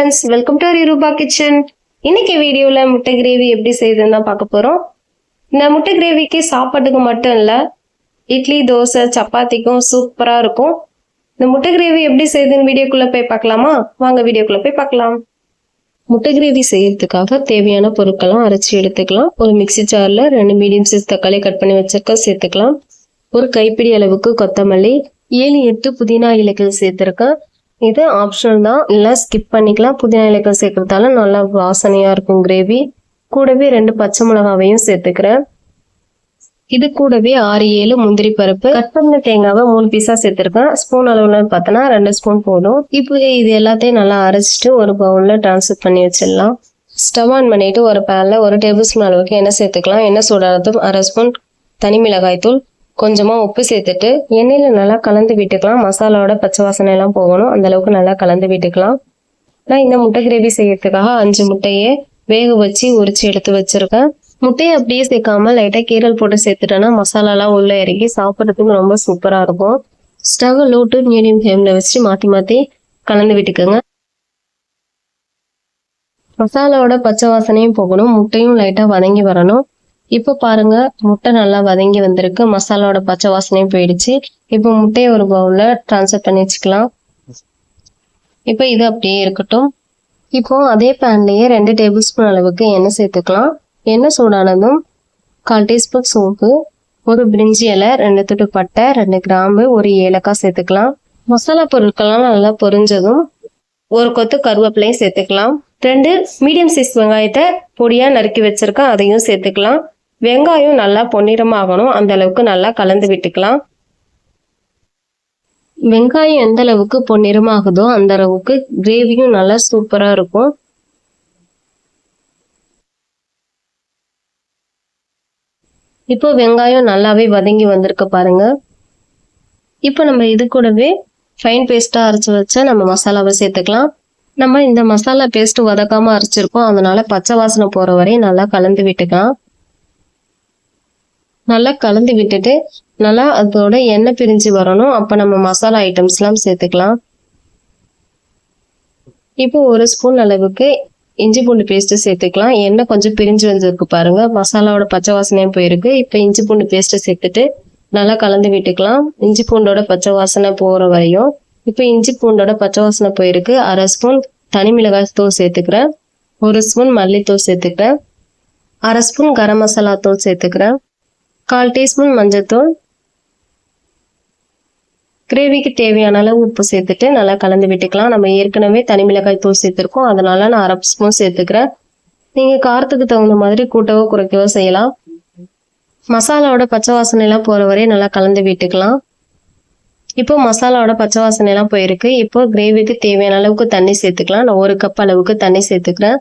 Friends welcome to Rupa kitchen இன்னைக்கு வீடியோவில் முட்டை கிரேவி எப்படி செய்யுதுன்னு தான் பார்க்க போகிறோம் இந்த முட்டை கிரேவிக்கு சாப்பாட்டுக்கு மட்டும் இல்லை இட்லி தோசை சப்பாத்திக்கும் சூப்பராக இருக்கும். இந்த முட்டை கிரேவி எப்படி செய்யுதுன்னு வீடியோக்குள்ளே போய் பார்க்கலாமா? வாங்க வீடியோக்குள்ளே போய் பார்க்கலாம். முட்டை கிரேவி செய்யறதுக்காக தேவையான பொருட்கள்லாம் அரைச்சி எடுத்துக்கலாம். ஒரு மிக்ஸி ஜாரில் ரெண்டு மீடியம் சைஸ் தக்காளி கட் பண்ணி வச்சிருக்க சேர்த்துக்கலாம். ஒரு கைப்பிடி அளவுக்கு கொத்தமல்லி ஏழு எட்டு புதினா இலைகள் சேர்த்துருக்கேன். இது ஆப்ஷனல் தான். இல்லை ஸ்கிப் பண்ணிக்கலாம். புதினா இலைகள் சேர்க்கறதால நல்லா வாசனையாக இருக்கும் கிரேவி கூடவே ரெண்டு பச்சை மிளகாவையும் சேர்த்துக்கிறேன். இது கூடவே ஆறு ஏழு முந்திரி பருப்பு. கட் பண்ண தேங்காவை மூணு பீஸா சேர்த்துருக்கேன். ஸ்பூன் அளவுலன்னு பார்த்தோன்னா ரெண்டு ஸ்பூன் போதும். இப்போ இது எல்லாத்தையும் நல்லா அரைச்சிட்டு ஒரு பவுலில் ட்ரான்ஸ்ஃபர் பண்ணி வச்சிடலாம். ஸ்டவ் ஆன் பண்ணிட்டு ஒரு பேனில் ஒரு டேபிள் ஸ்பூன் அளவுக்கு எண்ணெய் சேர்த்துக்கலாம். எண்ணெய் சூடானதும் அரை ஸ்பூன் தனி மிளகாய் தூள் கொஞ்சமா உப்பு சேர்த்துட்டு எண்ணெயில நல்லா கலந்து விட்டுக்கலாம். மசாலாவோட பச்சை வாசனை எல்லாம் போகணும். அந்த அளவுக்கு நல்லா கலந்து விட்டுக்கலாம். நான் இந்த முட்டை கிரேவி செய்யறதுக்காக அஞ்சு முட்டையை வேக வச்சு உரிச்சு எடுத்து வச்சிருக்கேன். முட்டையை அப்படியே சேர்க்காம லைட்டா கீரல் போட்டு சேர்த்துட்டோன்னா மசாலாலாம் உள்ள இறங்கி சாப்பிட்றதுக்கு ரொம்ப சூப்பரா இருக்கும். ஸ்டவ் லோ டு மீடியம் ஃப்ளேம்ல வச்சு மாத்தி மாத்தி கலந்து விட்டுக்கோங்க. மசாலாவோட பச்சை வாசனையும் போகணும். முட்டையும் லைட்டா வதங்கி வரணும். இப்போ பாருங்க முட்டை நல்லா வதங்கி வந்திருக்கு. மசாலாவோட பச்சை வாசனையும் போயிடுச்சு. இப்போ முட்டையை ஒரு பவுல்ல ட்ரான்ஸ்ஃபர் பண்ணி வச்சுக்கலாம். இப்போ இது அப்படியே இருக்கட்டும். இப்போ அதே பேன்லயே ரெண்டு டேபிள் ஸ்பூன் அளவுக்கு எண்ணெய் சேர்த்துக்கலாம். எண்ணெய் சூடானதும் கால் டீஸ்பூன் சோப்பு ஒரு பிரிஞ்சி இலை ரெண்டு துட்டு பட்டை ரெண்டு கிராம்பு ஒரு ஏலக்காய் சேர்த்துக்கலாம். மசாலா பொருட்கள்லாம் நல்லா பொரிஞ்சதும் ஒரு கொத்து கருவேப்பிலையும் சேர்த்துக்கலாம். ரெண்டு மீடியம் சைஸ் வெங்காயத்தை பொடியா நறுக்கி வச்சிருக்கா அதையும் சேர்த்துக்கலாம். வெங்காயம் நல்லா பொன்னிறமாகணும். அந்த அளவுக்கு நல்லா கலந்து விட்டுக்கலாம். வெங்காயம் எந்த அளவுக்கு பொன்னிறமாகுதோ அந்த அளவுக்கு கிரேவியும் நல்லா சூப்பரா இருக்கும். இப்போ வெங்காயம் நல்லாவே வதங்கி வந்திருக்கு பாருங்க. இப்போ நம்ம இது கூடவே ஃபைன் பேஸ்ட்டாக அரைச்சு வச்ச நம்ம மசாலாவை சேர்த்துக்கலாம். நம்ம இந்த மசாலா பேஸ்ட் வதக்காம அரைச்சிருக்கோம். அதனால பச்சை வாசனை போற வரையும் நல்லா கலந்து விட்டுக்கலாம். நல்லா கலந்து விட்டுட்டு நல்லா அதோட எண்ணெய் பிரிஞ்சு வரணும். அப்போ நம்ம மசாலா ஐட்டம்ஸ்லாம் சேர்த்துக்கலாம். இப்போ ஒரு ஸ்பூன் அளவுக்கு இஞ்சி பூண்டு பேஸ்ட்டு சேர்த்துக்கலாம். எண்ணெய் கொஞ்சம் பிரிஞ்சு வந்திருக்கு பாருங்க. மசாலாவோட பச்சை வாசனையும் போயிருக்கு. இப்போ இஞ்சி பூண்டு பேஸ்ட்டை சேர்த்துட்டு நல்லா கலந்து விட்டுக்கலாம். இஞ்சி பூண்டோட பச்சை வாசனை போகிற வரையும். இப்போ இஞ்சி பூண்டோட பச்சை வாசனை போயிருக்கு. அரை ஸ்பூன் தனி மிளகாய் தூள் சேர்த்துக்கிறேன். ஒரு ஸ்பூன் மல்லித்தூள் சேர்த்துக்கிறேன். அரை ஸ்பூன் கரம் மசாலா தூள் சேர்த்துக்கிறேன். கால் டீஸ்பூன் மஞ்சள்தூள் கிரேவிக்கு தேவையான அளவு உப்பு சேர்த்துட்டு நல்லா கலந்து விட்டுக்கலாம். நம்ம ஏற்கனவே தனி மிளகாய் தூள் சேர்த்துருக்கோம். அதனால நான் அரை ஸ்பூன் சேர்த்துக்கிறேன். நீங்கள் காரத்துக்கு தகுந்த மாதிரி கூட்டவோ குறைக்கவோ செய்யலாம். மசாலாவோட பச்சை வாசனைலாம் போகிற வரையும் நல்லா கலந்து விட்டுக்கலாம். இப்போ மசாலாவோட பச்சை வாசனைலாம் போயிருக்கு. இப்போ கிரேவிக்கு தேவையான அளவுக்கு தண்ணி சேர்த்துக்கலாம். நான் ஒரு கப் அளவுக்கு தண்ணி சேர்த்துக்கிறேன்.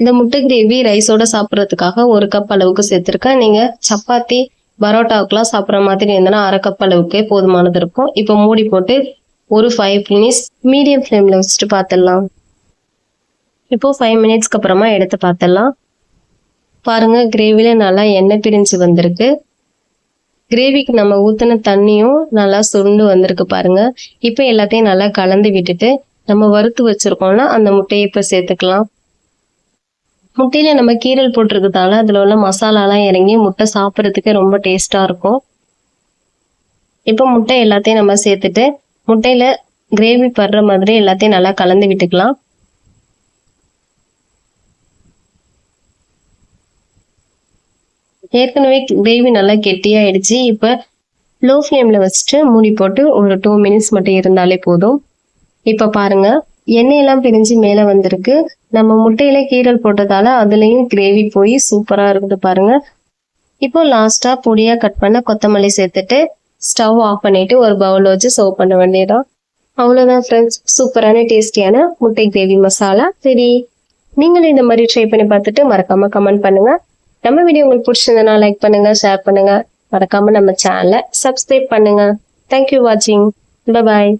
இந்த முட்டை கிரேவி ரைஸோட சாப்பிட்றதுக்காக ஒரு கப் அளவுக்கு சேர்த்துருக்கேன். நீங்கள் சப்பாத்தி பரோட்டாவுக்குலாம் சாப்பிட்ற மாதிரி இருந்தனா அரை கப் அளவுக்கே போதுமானது இருக்கும். இப்போ மூடி போட்டு ஒரு ஃபைவ் மினிட்ஸ் மீடியம் ஃப்ளேமில் வச்சுட்டு பார்த்துடலாம் இப்போ ஃபைவ் மினிட்ஸ்க்கு அப்புறமா எடுத்து பார்த்துடலாம் பாருங்கள் கிரேவியில் நல்லா எண்ணெய் பிரிஞ்சு வந்திருக்கு. கிரேவிக்கு நம்ம ஊற்றின தண்ணியும் நல்லா சுருண்டு வந்திருக்கு பாருங்கள் இப்போ எல்லாத்தையும் நல்லா கலந்து விட்டுட்டு நம்ம வறுத்து வச்சுருக்கோம்னா அந்த முட்டையை இப்போ சேர்த்துக்கலாம். முட்டையில நம்ம கீரல் போட்டிருக்கிறதால அதுல உள்ள மசாலாலாம் இறங்கி முட்டை சாப்பிட்றதுக்கு ரொம்ப டேஸ்டா இருக்கும். இப்போ முட்டை எல்லாத்தையும் நம்ம சேர்த்துட்டு முட்டையில கிரேவி படுற மாதிரி எல்லாத்தையும் நல்லா கலந்து விட்டுக்கலாம். ஏற்கனவே கிரேவி நல்லா கெட்டியாயிடுச்சு. இப்போ லோ ஃப்ளேம்ல வச்சுட்டு மூடி போட்டு ஒரு டூ மினிட்ஸ் மட்டும் இருந்தாலே போதும். இப்போ பாருங்க. எண்ணெயெல்லாம் பிரிஞ்சு மேலே வந்திருக்கு. நம்ம முட்டையில கீரல் போட்டதால அதுலயும் கிரேவி போய் சூப்பரா இருக்குது பாருங்க. இப்போ லாஸ்டா பொடியா கட் பண்ண கொத்தமல்லி சேர்த்துட்டு ஸ்டவ் ஆஃப் பண்ணிட்டு ஒரு பவுல் வச்சு சர்வ் பண்ண வேண்டியதான் அவ்வளோதான் ஃப்ரெண்ட்ஸ் சூப்பரான டேஸ்டியான முட்டை கிரேவி மசாலா சரி நீங்களும் இந்த மாதிரி ட்ரை பண்ணி பார்த்துட்டு மறக்காம கமெண்ட் பண்ணுங்க. நம்ம வீடியோ உங்களுக்கு பிடிச்சிருந்தனா லைக் பண்ணுங்க ஷேர் பண்ணுங்க. மறக்காம நம்ம சேனலை சப்ஸ்கிரைப் பண்ணுங்க. தேங்க்யூ வாட்சிங் பாய்